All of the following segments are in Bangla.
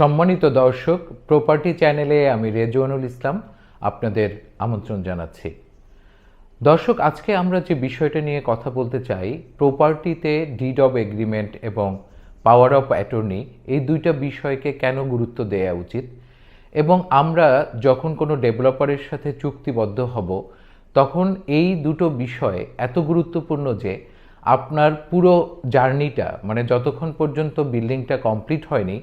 সম্মানিত দর্শক প্রপার্টি চ্যানেলে আমি রেজওয়ানুল ইসলাম আপনাদের আমন্ত্রণ জানাচ্ছি। দর্শক, আজকে আমরা যে বিষয়টা নিয়ে কথা বলতে চাই প্রপার্টিতে ডিড অব এগ্রিমেন্ট এবং পাওয়ার অফ অ্যাটর্নি এই দুইটা বিষয়কে কেন গুরুত্ব দেওয়া উচিত? এবং আমরা যখন কোনো ডেভেলপারের সাথে চুক্তিবদ্ধ হব, তখন এই দুটো বিষয় এত গুরুত্বপূর্ণ যে আপনার পুরো জার্নিটা মানে যতক্ষণ পর্যন্ত বিল্ডিংটা কমপ্লিট হয়নি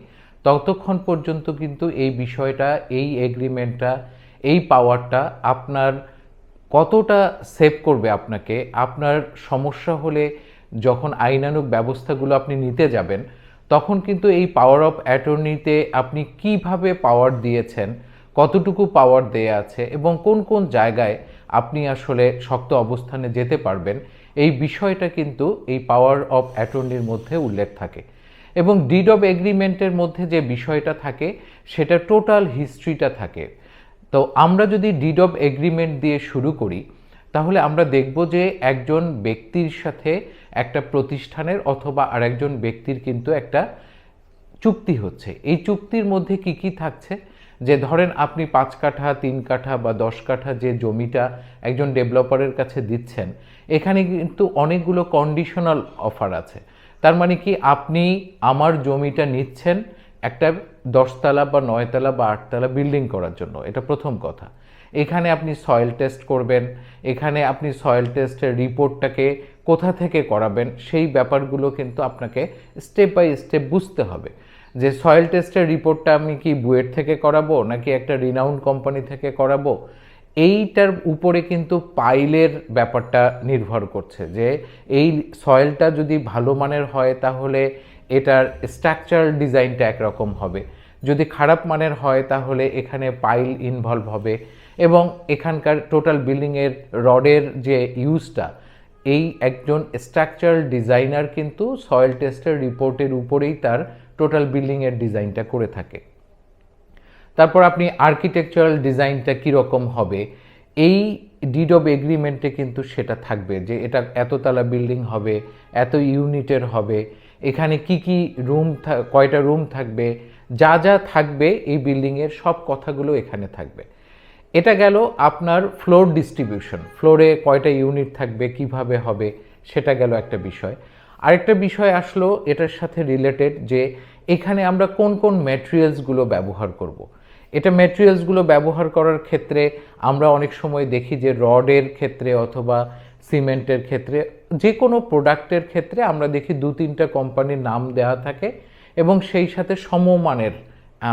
ততক্ষণ পর্যন্ত কিন্তু এই বিষয়টা, এই এগ্রিমেন্টটা এই পাওয়ারটা আপনার কতটা সেভ করবে আপনাকে? আপনার সমস্যা হলে যখন আইনানুগ ব্যবস্থাগুলো আপনি নিতে যাবেন, তখন কিন্তু এই পাওয়ার অফ অ্যাটর্নিতে আপনি কীভাবে পাওয়ার দিয়েছেন, কতটুকু পাওয়ার দেয়া আছে এবং কোন কোন জায়গায় আপনি আসলে শক্ত অবস্থানে যেতে পারবেন, এই বিষয়টা কিন্তু এই পাওয়ার অফ অ্যাটর্নির মধ্যে উল্লেখ থাকে। এবং ডিড অফ এগ্রিমেন্টের মধ্যে যে বিষয়টা থাকে, সেটা টোটাল হিস্ট্রিটা থাকে। তো আমরা যদি ডিড অফ এগ্রিমেন্ট দিয়ে শুরু করি, তাহলে আমরা দেখব যে একজন ব্যক্তির সাথে একটা প্রতিষ্ঠানের অথবা আরেকজন ব্যক্তির কিন্তু একটা চুক্তি হচ্ছে। এই চুক্তির মধ্যে কি কি থাকছে? যে ধরেন আপনি পাঁচ কাঠা, তিন কাঠা বা দশ কাঠা যে জমিটা একজন ডেভেলপারের কাছে দিচ্ছেন, এখানে কিন্তু অনেকগুলো কন্ডিশনাল অফার আছে। তার মানে কি আপনি আমার জমিটা নিচ্ছেন একটা দশতলা বা নয়তলা বা আটতলা বিল্ডিং করার জন্য। এটা প্রথম কথা। এখানে আপনি সয়েল টেস্ট করবেন, এখানে আপনি সয়েল টেস্টের রিপোর্টটাকে কোথা থেকে করাবেন, সেই ব্যাপারগুলো কিন্তু আপনাকে স্টেপ বাই স্টেপ বুঝতে হবে। যে সয়েল টেস্টের রিপোর্টটা আমি কি বুয়েট থেকে করাবো, নাকি একটা রিনাউন্ড কোম্পানি থেকে করাবো? এইটার উপরে কিন্তু পাইলের ব্যাপারটা নির্ভর করছে যে এই সয়েলটা যদি ভালো মানের হয় তাহলে এটার স্ট্রাকচারাল ডিজাইনটা একরকম হবে। যদি খারাপ মানের হয় তাহলে এখানে পাইল ইনভলভ হবে এবং এখানকার টোটাল বিল্ডিংয়ের রডের যে ইউজটা এই একজন স্ট্রাকচারাল ডিজাইনার কিন্তু সয়েল টেস্টের রিপোর্টের উপরেই তার টোটাল বিল্ডিংয়ের ডিজাইনটা করে থাকে। তারপর আপনি আর্কিটেকচারাল ডিজাইনটা কীরকম হবে, এই ডিড অফ এগ্রিমেন্টে কিন্তু সেটা থাকবে যে এটা এততলা বিল্ডিং হবে, এত ইউনিটের হবে, এখানে কি কি রুম কয়টা রুম থাকবে, যা যা থাকবে এই বিল্ডিংয়ের সব কথাগুলো এখানে থাকবে এটা গেল আপনার ফ্লোর ডিস্ট্রিবিউশন ফ্লোরে কয়টা ইউনিট থাকবে, কীভাবে হবে, সেটা গেল একটা বিষয় আরেকটা বিষয় আসলো, এটার সাথে রিলেটেড যে এখানে আমরা কোন কোন ম্যাটেরিয়ালসগুলো ব্যবহার করব। এটা ম্যাটেরিয়ালসগুলো ব্যবহার করার ক্ষেত্রে আমরা অনেক সময় দেখি যে রডের ক্ষেত্রে অথবা সিমেন্টের ক্ষেত্রে, যে কোনো প্রোডাক্টের ক্ষেত্রে আমরা দেখি দু তিনটা কোম্পানির নাম দেওয়া থাকে এবং সেই সাথে সমমানের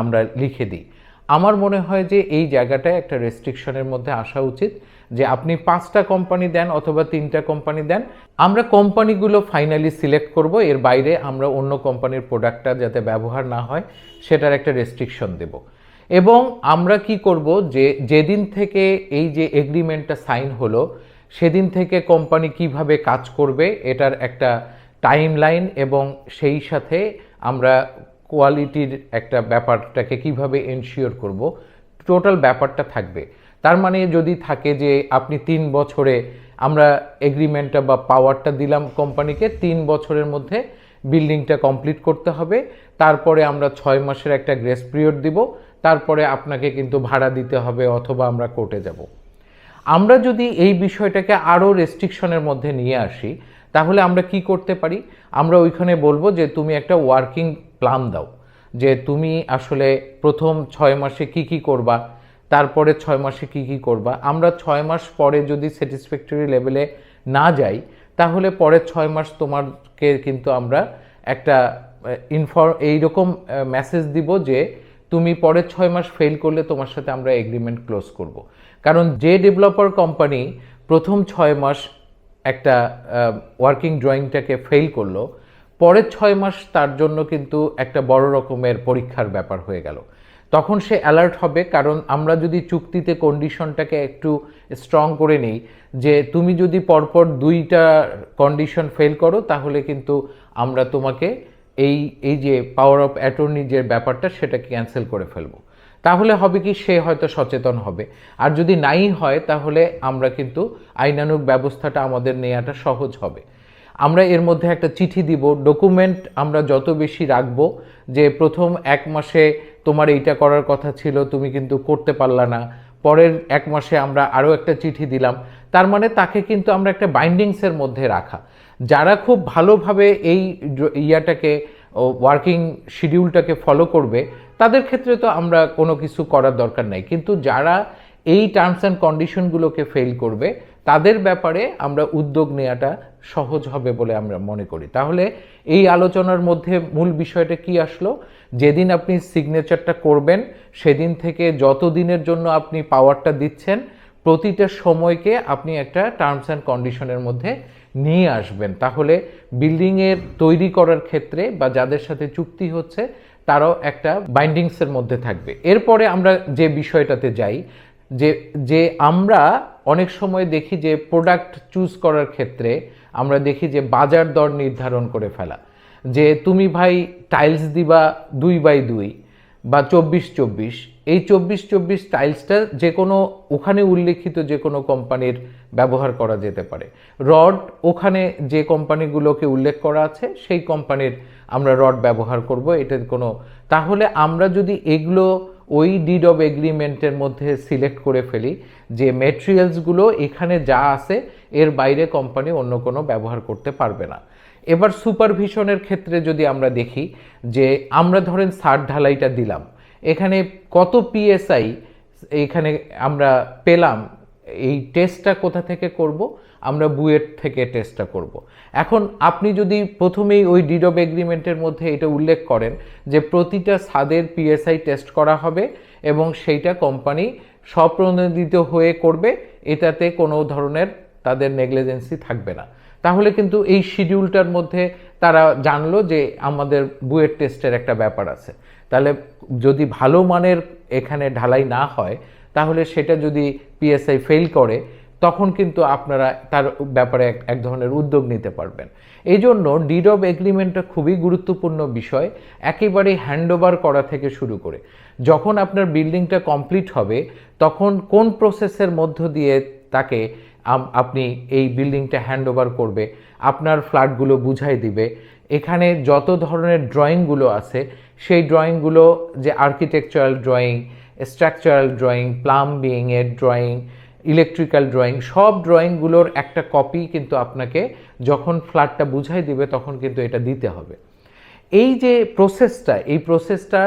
আমরা লিখে দিই। আমার মনে হয় যে এই জায়গাটায় একটা রেস্ট্রিকশনের মধ্যে আসা উচিত যে আপনি পাঁচটা কোম্পানি দেন অথবা তিনটা কোম্পানি দেন, আমরা কোম্পানিগুলো ফাইনালি সিলেক্ট করব, এর বাইরে আমরা অন্য কোম্পানির প্রোডাক্টটা যাতে ব্যবহার না হয়, সেটার একটা রেস্ট্রিকশন দেব। এবং আমরা কি করব যে যেদিন থেকে এই যে এগ্রিমেন্টটা সাইন হলো, সেদিন থেকে কোম্পানি কীভাবে কাজ করবে এটার একটা টাইম লাইন এবং সেই সাথে আমরা কোয়ালিটির একটা ব্যাপারটাকে কীভাবে এনশিওর করব টোটাল ব্যাপারটা থাকবে। তার মানে যদি থাকে যে আপনি তিন বছরে আমরা এগ্রিমেন্টটা বা পাওয়ারটা দিলাম কোম্পানিকে তিন বছরের মধ্যে বিল্ডিংটা কমপ্লিট করতে হবে, তারপরে আমরা ছয় মাসের একটা গ্রেস পিরিয়ড দিব তারপরে আপনাকে কিন্তু ভাড়া দিতে হবে অথবা আমরা কোর্টে যাব। আমরা যদি এই বিষয়টাকে আরও রেস্ট্রিকশনের মধ্যে নিয়ে আসি, তাহলে আমরা কি করতে পারি? আমরা ওইখানে বলব যে তুমি একটা ওয়ার্কিং প্ল্যান দাও, যে তুমি আসলে প্রথম ছয় মাসে কি কি করবা, তারপরে ছয় মাসে কি কি করবা। আমরা ছয় মাস পরে যদি স্যাটিসফ্যাক্টরি লেভেলে না যাই, তাহলে পরে ছয় মাস তোমাকে কিন্তু আমরা একটা ইনফর এইরকম মেসেজ দিব যে তুমি পরের ছয় মাস ফেল করলে তোমার সাথে আমরা এগ্রিমেন্ট ক্লোজ করব। কারণ যে ডেভেলপার কোম্পানি প্রথম ছয় মাস একটা ওয়ার্কিং ড্রয়িংটাকে ফেল করল পরের ছয় মাস তার জন্য কিন্তু একটা বড় রকমের পরীক্ষার ব্যাপার হয়ে গেল। তখন সে অ্যালার্ট হবে, কারণ আমরা যদি চুক্তিতে কন্ডিশনটাকে একটু স্ট্রং করে নিই, যে তুমি যদি পরপর দুইটা কন্ডিশন ফেল করো, তাহলে কিন্তু আমরা তোমাকে এই এই যে পাওয়ার অফ অ্যাটর্নি যে ব্যাপারটা সেটাকে ক্যান্সেল করে ফেলব। তাহলে হবে কি? সে হয়তো সচেতন হবে। আর যদি নাই হয়, তাহলে আমরা কিন্তু আইনানুগ ব্যবস্থাটা আমাদের নেওয়াটা সহজ হবে। আমরা এর মধ্যে একটা চিঠি দিব। ডকুমেন্ট আমরা যত বেশি রাখব যে প্রথম এক মাসে তোমার এইটা করার কথা ছিল, তুমি কিন্তু করতে পারলা না। পরের এক মাসে আমরা আরও একটা চিঠি দিলাম। তার মানে তাকে কিন্তু আমরা একটা বাইন্ডিংসের মধ্যে রাখা। যারা খুব ভালোভাবে এই ইয়াটাকে ওয়ার্কিং শিডিউলটাকে ফলো করবে, তাদের ক্ষেত্রে তো আমরা কোনো কিছু করার দরকার নাই। কিন্তু যারা এই টার্মস অ্যান্ড কন্ডিশনগুলোকে ফেল করবে, তাদের ব্যাপারে আমরা উদ্যোগ নেওয়াটা সহজ হবে বলে আমরা মনে করি। তাহলে এই আলোচনার মধ্যে মূল বিষয়টা কি আসলো? যেদিন আপনি সিগনেচারটা করবেন, সেদিন থেকে যত দিনের জন্য আপনি পাওয়ারটা দিচ্ছেন প্রতিটা সময়কে আপনি একটা টার্মস অ্যান্ড কন্ডিশনের মধ্যে নিয়ে আসবেন। তাহলে বিল্ডিংয়ের তৈরি করার ক্ষেত্রে বা যাদের সাথে চুক্তি হচ্ছে, তারাও একটা বাইন্ডিংসের মধ্যে থাকবে। এরপরে আমরা যে বিষয়টাতে যাই, যে যে আমরা অনেক সময় দেখি যে প্রোডাক্ট চুজ করার ক্ষেত্রে আমরা দেখি যে বাজার দর নির্ধারণ করে ফেলা। যে, তুমি ভাই টাইলস দিবা দুই বাই দুই বা চব্বিশ চব্বিশ। এই চব্বিশ চব্বিশ টাইলসটা যে কোনো ওখানে উল্লেখিত যে কোনো কোম্পানির ব্যবহার করা যেতে পারে। রড ওখানে যে কোম্পানিগুলোকে উল্লেখ করা আছে, সেই কোম্পানির আমরা রড ব্যবহার করব এটা কোনো। তাহলে আমরা যদি এগুলো ওই ডিড অব এগ্রিমেন্টের মধ্যে সিলেক্ট করে ফেলি, যে মেটেরিয়ালসগুলো এখানে যা আছে, এর বাইরে কোম্পানি অন্য কোনো ব্যবহার করতে পারবে না। এবার সুপারভিশনের ক্ষেত্রে যদি আমরা দেখি যে আমরা ধরেন সার ঢালাইটা দিলাম, এখানে কত পিএসআই এখানে আমরা পেলাম, এই টেস্টটা কোথা থেকে করব? আমরা বুয়েট থেকে টেস্টটা করব। এখন আপনি যদি প্রথমেই ওই ডিড এগ্রিমেন্টের মধ্যে এটা উল্লেখ করেন যে প্রতিটা সাদের পিএসআই টেস্ট করা হবে এবং সেইটা কোম্পানি স্বপ্রণোদিত হয়ে করবে, এটাতে কোনো ধরনের তাদের নেগলিজেন্সি থাকবে না। তাহলে কিন্তু এই শিডিউলটার মধ্যে তারা জানলো যে আমাদের বুয়েট টেস্টের একটা ব্যাপার আছে। তাহলে যদি ভালো মানের এখানে ঢালাই না হয়, তাহলে সেটা যদি পিএসআই ফেল করে, তখন কিন্তু আপনারা তার ব্যাপারে এক- ধরনের উদ্যোগ নিতে পারবেন। এই জন্য ডিড অফ এগ্রিমেন্টটা খুবই গুরুত্বপূর্ণ বিষয়, একেবারেই হ্যান্ডওভার করা থেকে শুরু করে। যখন আপনার বিল্ডিংটা কমপ্লিট হবে, তখন কোন প্রসেসের মধ্য দিয়ে তাকে আপনি এই বিল্ডিংটা হ্যান্ড ওভার করবে, আপনার ফ্ল্যাটগুলো বুঝাই দিবে। এখানে যত ধরনের ড্রয়িংগুলো আছে, সেই ড্রয়িংগুলো যে আর্কিটেকচারাল ড্রয়িং, স্ট্রাকচারাল ড্রয়িং, প্লাম্বিংয়ের ড্রয়িং, ইলেকট্রিক্যাল ড্রয়িং, সব ড্রয়িংগুলোর একটা কপি কিন্তু আপনাকে যখন ফ্ল্যাটটা বুঝাই দিবে তখন কিন্তু এটা দিতে হবে। এই যে প্রসেসটা এই প্রসেসটা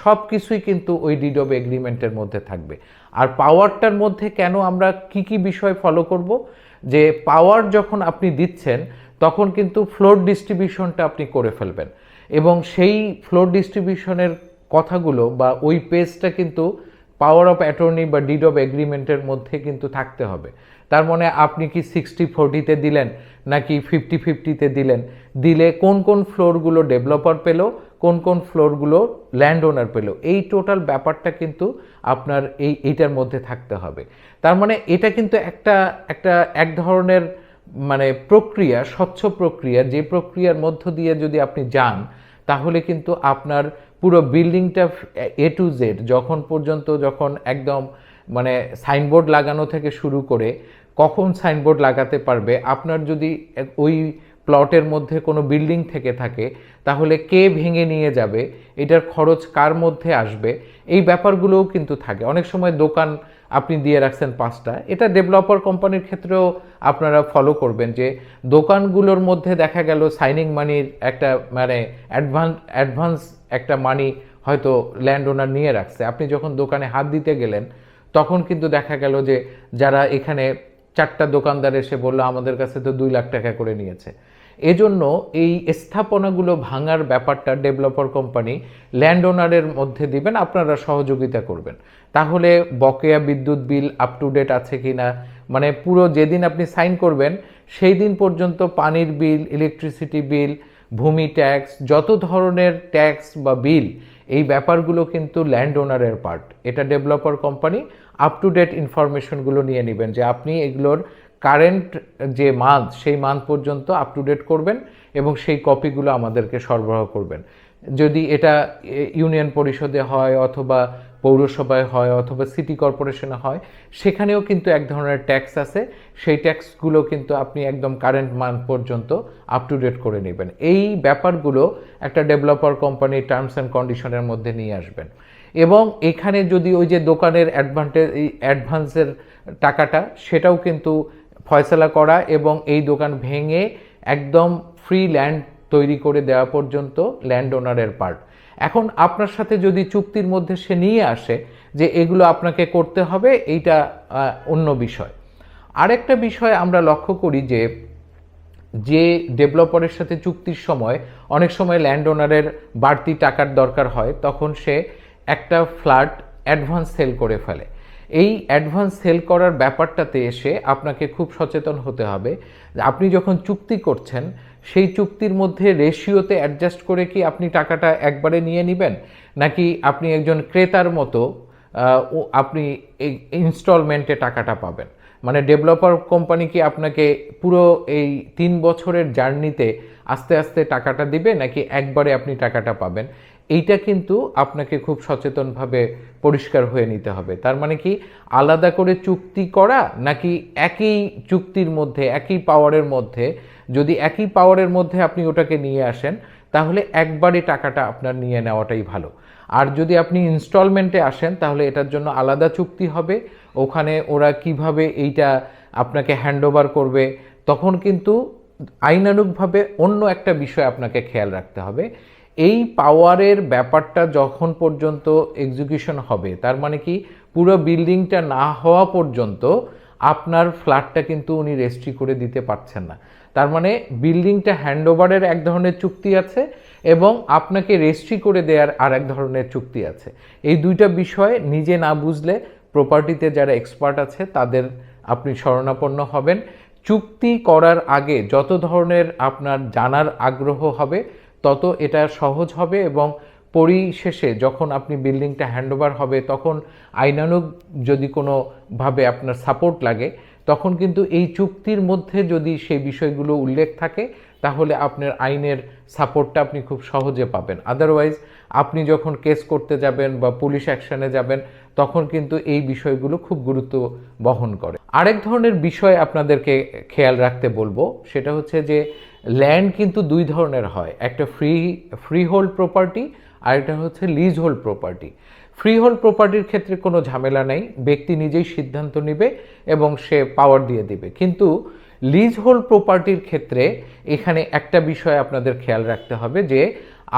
সব কিছুই কিন্তু ওই ডিড অফ এগ্রিমেন্টের মধ্যে থাকবে। আর পাওয়ারটার মধ্যে কেন আমরা কি কি বিষয় ফলো করব? যে পাওয়ার যখন আপনি দিচ্ছেন, তখন কিন্তু ফ্লোর ডিস্ট্রিবিউশনটা আপনি করে ফেলবেন। এবং সেই ফ্লোর ডিস্ট্রিবিউশনের কথাগুলো বা ওই পেজটা কিন্তু পাওয়ার অফ অ্যাটর্নি বা ডিড অফ এগ্রিমেন্টের মধ্যে কিন্তু থাকতে হবে। তার মানে আপনি কি সিক্সটি ফোরটিতে দিলেন, নাকি ফিফটি ফিফটিতে দিলেন? দিলে কোন কোন ফ্লোরগুলো ডেভেলপার পেল? কোন কোন ফ্লোরগুলো ল্যান্ড ওনার পেল, এই টোটাল ব্যাপারটা কিন্তু আপনার এই, এইটার মধ্যে থাকতে হবে। তার মানে এটা কিন্তু একটা একটা এক ধরনের মানে প্রক্রিয়া, স্বচ্ছ প্রক্রিয়া, যে প্রক্রিয়ার মধ্য দিয়ে যদি আপনি যান, তাহলে কিন্তু আপনার পুরো বিল্ডিংটা এ টু জেড, যখন পর্যন্ত যখন একদম মানে সাইনবোর্ড লাগানো থেকে শুরু করে কখন সাইনবোর্ড লাগাতে পারবে, আপনার যদি ওই প্লটের মধ্যে কোনো বিল্ডিং থেকে থাকে, তাহলে কে ভেঙে নিয়ে যাবে? এটার খরচ কার মধ্যে আসবে? এই ব্যাপারগুলোও কিন্তু থাকে। অনেক সময় দোকান আপনি দিয়ে রাখছেন পাঁচটা। এটা ডেভেলপার কোম্পানির ক্ষেত্রেও আপনারা ফলো করবেন যে দোকানগুলোর মধ্যে দেখা গেল সাইনিং মানির একটা মানে অ্যাডভান্স অ্যাডভান্স একটা মানি হয়তো ল্যান্ড ওনার নিয়ে রাখছে। আপনি যখন দোকানে হাত দিতে গেলেন, তখন কিন্তু দেখা গেল যে যারা এখানে চারটা দোকানদার এসে বলল, আমাদের কাছে তো দুই লাখ টাকা করে নিয়েছে। এজন্য এই স্থাপনাগুলো ভাঙার ব্যাপারটা ডেভেলপার কোম্পানি ল্যান্ড ওনারের মধ্যে দিবেন, আপনারা সহযোগিতা করবেন। তাহলে বকেয়া বিদ্যুৎ বিল আপ টু ডেট আছে কি না মানে পুরো যেদিন আপনি সাইন করবেন, সেই দিন পর্যন্ত পানির বিল ইলেকট্রিসিটি বিল ভূমি ট্যাক্স যত ধরনের ট্যাক্স বা বিল এই ব্যাপারগুলো কিন্তু ল্যান্ড ওনারের পার্ট এটা developer company up to date ইনফরমেশনগুলো নিয়ে নেবেন যে আপনি এগুলোর কারেন্ট যে মান্থ সেই মান্থ পর্যন্ত আপ টু ডেট করবেন এবং সেই কপিগুলো আমাদেরকে সরবরাহ করবেন। যদি এটা ইউনিয়ন পরিষদে হয় অথবা পৌরসভায় হয় অথবা সিটি কর্পোরেশনে হয়, সেখানেও কিন্তু এক ধরনের ট্যাক্স আছে। সেই ট্যাক্সগুলো কিন্তু আপনি একদম কারেন্ট মান্থ পর্যন্ত আপ টু ডেট করে নেবেন। এই ব্যাপারগুলো একটা ডেভেলপার কোম্পানির টার্মস অ্যান্ড কন্ডিশনের মধ্যে নিয়ে আসবেন। এবং এখানে যদি ওই যে দোকানের অ্যাডভান্টেজ অ্যাডভান্সের টাকাটা, সেটাও কিন্তু ফয়সলা করা এবং এই দোকান ভেঙে একদম ফ্রি ল্যান্ড তৈরি করে দেওয়া পর্যন্ত ল্যান্ড ওনারের পার্ট এখন আপনার সাথে যদি চুক্তির মধ্যে সে নিয়ে আসে যে এগুলো আপনাকে করতে হবে, এইটা অন্য বিষয়। আরেকটা বিষয় আমরা লক্ষ্য করি যে যে ডেভেলপারের সাথে চুক্তির সময় অনেক সময় ল্যান্ড ওনারের বাড়তি টাকার দরকার হয়, তখন সে একটা ফ্ল্যাট অ্যাডভান্স সেল করে ফেলে। এই অ্যাডভান্স সেল করার ব্যাপারটাতে এসে আপনাকে খুব সচেতন হতে হবে। আপনি যখন চুক্তি করছেন, সেই চুক্তির মধ্যে রেশিওতে অ্যাডজাস্ট করে কি আপনি টাকাটা একবারে নিয়ে নেবেন? নাকি আপনি একজন ক্রেতার মতো আপনি এই ইনস্টলমেন্টে টাকাটা পাবেন? মানে ডেভেলপার কোম্পানি কি আপনাকে পুরো এই তিন বছরের জার্নিতে আস্তে আস্তে টাকাটা দিবে, নাকি একবারে আপনি টাকাটা পাবেন? এইটা কিন্তু আপনাকে খুব সচেতনভাবে পরিষ্কার হয়ে নিতে হবে। তার মানে কি, আলাদা করে চুক্তি করা নাকি একই চুক্তির মধ্যে, একই পাওয়ারের মধ্যে, যদি একই পাওয়ারের মধ্যে আপনি ওটাকে নিয়ে আসেন, তাহলে একবারে টাকাটা আপনার নিয়ে নেওয়াটাই ভালো। আর যদি আপনি ইনস্টলমেন্টে আসেন, তাহলে এটার জন্য আলাদা চুক্তি হবে। ওখানে ওরা কীভাবে এইটা আপনাকে হ্যান্ডওভার করবে, তখন কিন্তু আইনানুগভাবে অন্য একটা বিষয় আপনাকে খেয়াল রাখতে হবে। এই পাওয়ারের ব্যাপারটা যখন পর্যন্ত এক্সিকিউশন হবে, তার মানে কি? পুরো বিল্ডিংটা না হওয়া পর্যন্ত আপনার ফ্ল্যাটটা কিন্তু উনি রেজিস্ট্রি করে দিতে পারছেন না। তার মানে বিল্ডিংটা হ্যান্ডওভারের এক ধরনের চুক্তি আছে এবং আপনাকে রেজিস্ট্রি করে দেওয়ার আর এক ধরনের চুক্তি আছে। এই দুইটা বিষয় নিজে না বুঝলে প্রপার্টিতে যারা এক্সপার্ট আছে, তাদের আপনি শরণাপন্ন হবেন। চুক্তি করার আগে যত ধরনের আপনার জানার আগ্রহ হবে তত এটা সহজ হবে এবং পরিশেষে যখন আপনি বিল্ডিংটা হ্যান্ডওভার হবে, তখন আইনানুগ যদি কোনোভাবে আপনার সাপোর্ট লাগে, তখন কিন্তু এই চুক্তির মধ্যে যদি সেই বিষয়গুলো উল্লেখ থাকে তাহলে আপনার আইনের সাপোর্টটা আপনি খুব সহজে পাবেন। আদারওয়াইজ আপনি যখন কেস করতে যাবেন বা পুলিশ অ্যাকশনে যাবেন, তখন কিন্তু এই বিষয়গুলো খুব গুরুত্ব বহন করে। আরেক ধরনের বিষয় আপনাদেরকে খেয়াল রাখতে বলব, সেটা হচ্ছে যে ল্যান্ড কিন্তু দুই ধরনের হয়। একটা ফ্রি ফ্রি হোল্ড প্রপার্টি আর একটা হচ্ছে lease hold property free hold প্রপার্টির ক্ষেত্রে কোনো ঝামেলা নেই। ব্যক্তি নিজেই সিদ্ধান্ত নেবে এবং সে পাওয়ার দিয়ে দিবে। কিন্তু লিজ হোল্ড প্রপার্টির ক্ষেত্রে এখানে একটা বিষয় আপনাদের খেয়াল রাখতে হবে যে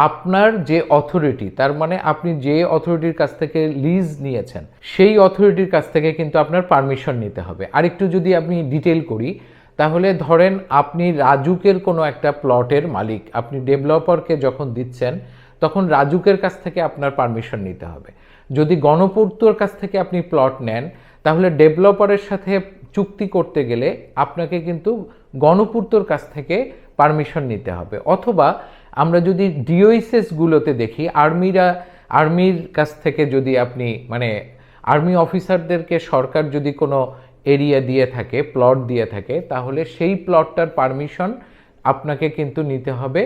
আপনার যে অথরিটি তার মানে আপনি যে অথরিটির কাছ থেকে লিজ নিয়েছেন, সেই অথরিটির কাছ থেকে কিন্তু আপনার পারমিশন নিতে হবে। আরেকটু যদি আপনি ডিটেল করি, তাহলে ধরেন আপনি রাজুকের কোনো একটা প্লটের মালিক, আপনি ডেভেলপারকে যখন দিচ্ছেন, তখন রাজুকের কাছ থেকে আপনার পারমিশন নিতে হবে। যদি গণপূর্তর কাছ থেকে আপনি প্লট নেন, তাহলে ডেভেলপারের সাথে চুক্তি করতে গেলে আপনাকে কিন্তু গণপূর্তর কাছ থেকে পারমিশন নিতে হবে। অথবা আমরা যদি ডিওইসেসগুলোতে দেখি, আর্মিরা, আর্মির কাছ থেকে যদি আপনি মানে আর্মি অফিসারদেরকে সরকার যদি কোনো এরিয়া দিয়ে থাকে, প্লট দিয়ে থাকে, তাহলে সেই প্লটটার পারমিশন আপনাকে কিন্তু নিতে হবে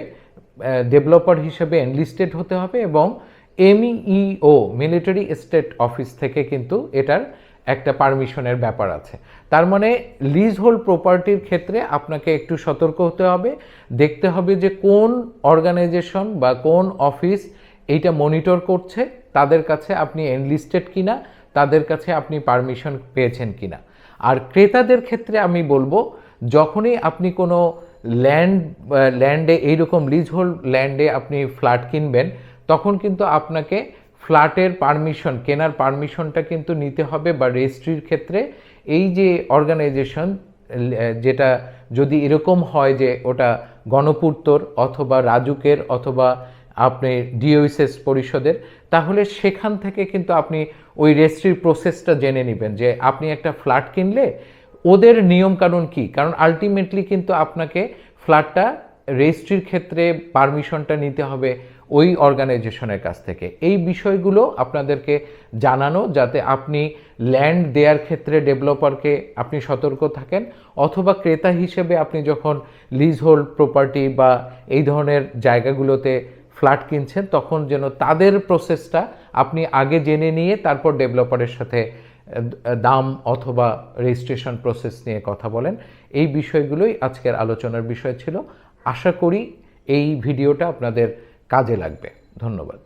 ডেভেলপার হিসেবে এনলিস্টেড হতে হবে এবং এমইও মিলিটারি স্টেট অফিস থেকে কিন্তু এটার একটা পারমিশনের ব্যাপার আছে। তার মানে লিজ হোল্ড প্রপার্টির ক্ষেত্রে আপনাকে একটু সতর্ক হতে হবে। দেখতে হবে যে কোন অর্গানাইজেশন বা কোন অফিস এইটা মনিটর করছে, তাদের কাছে আপনি এনলিস্টেড কিনা, তাদের কাছে আপনি পারমিশন পেয়েছেন কিনা। আর ক্রেতাদের ক্ষেত্রে আমি বলব, যখনই আপনি কোনো ল্যান্ড ল্যান্ডে এইরকম লিজ হোল্ড ল্যান্ডে আপনি ফ্ল্যাট কিনবেন, তখন কিন্তু আপনাকে ফ্ল্যাটের পারমিশন, কেনার পারমিশনটা কিন্তু নিতে হবে বা রেজিস্ট্রির ক্ষেত্রে। এই যে অর্গানাইজেশন, যেটা যদি এরকম হয় যে ওটা গণপূর্তর অথবা রাজুকের অথবা আপনি ডিওইসএস পরিষদের, তাহলে সেখান থেকে কিন্তু আপনি ওই রেজিস্ট্রির প্রসেসটা জেনে নেবেন যে আপনি একটা ফ্ল্যাট কিনলে ওদের নিয়মকানুন কি? কারণ আলটিমেটলি কিন্তু আপনাকে ফ্ল্যাটটা রেজিস্ট্রির ক্ষেত্রে পারমিশনটা নিতে হবে। ওই অর্গানাইজেশনের কাছ থেকে। এই বিষয়গুলো আপনাদেরকে জানানো যাতে আপনি ল্যান্ড দেওয়ার ক্ষেত্রে ডেভেলপারকে আপনি সতর্ক থাকেন অথবা ক্রেতা হিসেবে আপনি যখন লিজ হোল্ড প্রপার্টি বা এই ধরনের জায়গাগুলোতে ফ্ল্যাট কিনছেন, তখন যেন তাদের প্রসেসটা আপনি আগে জেনে নিয়ে তারপর ডেভেলপারের সাথে দাম অথবা রেজিস্ট্রেশন প্রসেস নিয়ে কথা বলেন। এই বিষয়গুলোই আজকের আলোচনার বিষয় ছিল। আশা করি এই ভিডিওটা আপনাদের কাজে লাগবে। ধন্যবাদ।